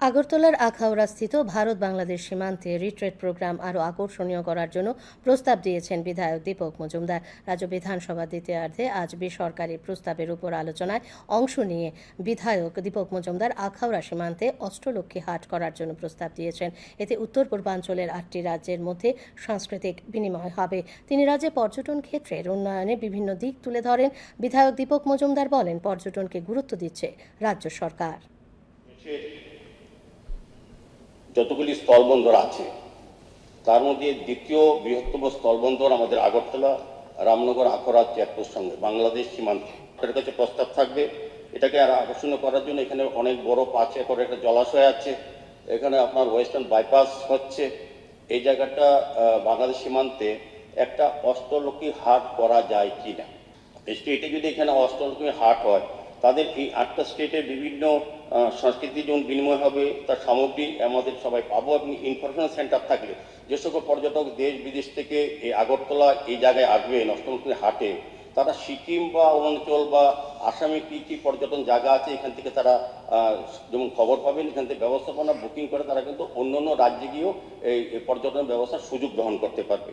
আগরতলার আখাউড়া স্থিত ভারত বাংলাদেশ সীমান্তে রিট্রেট প্রোগ্রাম আরও আকর্ষণীয় করার জন্য প্রস্তাব দিয়েছেন বিধায়ক দীপক মজুমদার। রাজ্য বিধানসভা দ্বিতীয়ার্ধে আজ বেসরকারি প্রস্তাবের উপর আলোচনায় অংশ নিয়ে বিধায়ক দীপক মজুমদার আখাউড়া সীমান্তে অষ্টলক্ষ্মী হাট করার জন্য প্রস্তাব দিয়েছেন। এতে উত্তর পূর্বাঞ্চলের আটটি রাজ্যের মধ্যে সাংস্কৃতিক বিনিময় হবে। তিনি রাজ্যে পর্যটন ক্ষেত্রের উন্নয়নে বিভিন্ন দিক তুলে ধরেন। বিধায়ক দীপক মজুমদার বলেন, পর্যটনকে গুরুত্ব দিচ্ছে রাজ্য সরকার। যতগুলি স্থলবন্দর আছে, তার মধ্যে দ্বিতীয় বৃহত্তম স্থলবন্দর আমাদের আগরতলা, রামনগর, আখড়া চেকপোস্ট সঙ্গে বাংলাদেশ সীমান্ত। এর কাছে প্রস্তাব থাকবে। এটাকে আর আকর্ষণীয় করার জন্য এখানে অনেক বড় পাঁচ একর একটা জলাশয় আছে। এখানে আপনার ওয়েস্টার্ন বাইপাস হচ্ছে। এই জায়গাটা বাংলাদেশ সীমান্তে একটা অষ্টলক্ষী হাট করা যায় কি না স্টেটে যদি এখানে অষ্টলক্ষী হাট হয় তাদের এই আটটা স্টেটের বিভিন্ন সংস্কৃতি যেমন বিনিময় হবে, তার সামগ্রী আমাদের সবাই পাবো। এবং ইনফরমেশন সেন্টার থাকলে, যে সকল পর্যটক দেশ বিদেশ থেকে এই আগরতলা এই জায়গায় আসবেন অষ্টলক্ষী হাটে, তারা সিকিম বা অরুণাচল বা আসামে কী কী পর্যটন জায়গা আছে, এখান থেকে তারা যেমন খবর পাবেন, এখান থেকে ব্যবস্থাপনা বুকিং করে তারা কিন্তু অন্য অন্য রাজ্যে গিয়েও এই পর্যটন ব্যবস্থার সুযোগ গ্রহণ করতে পারবে।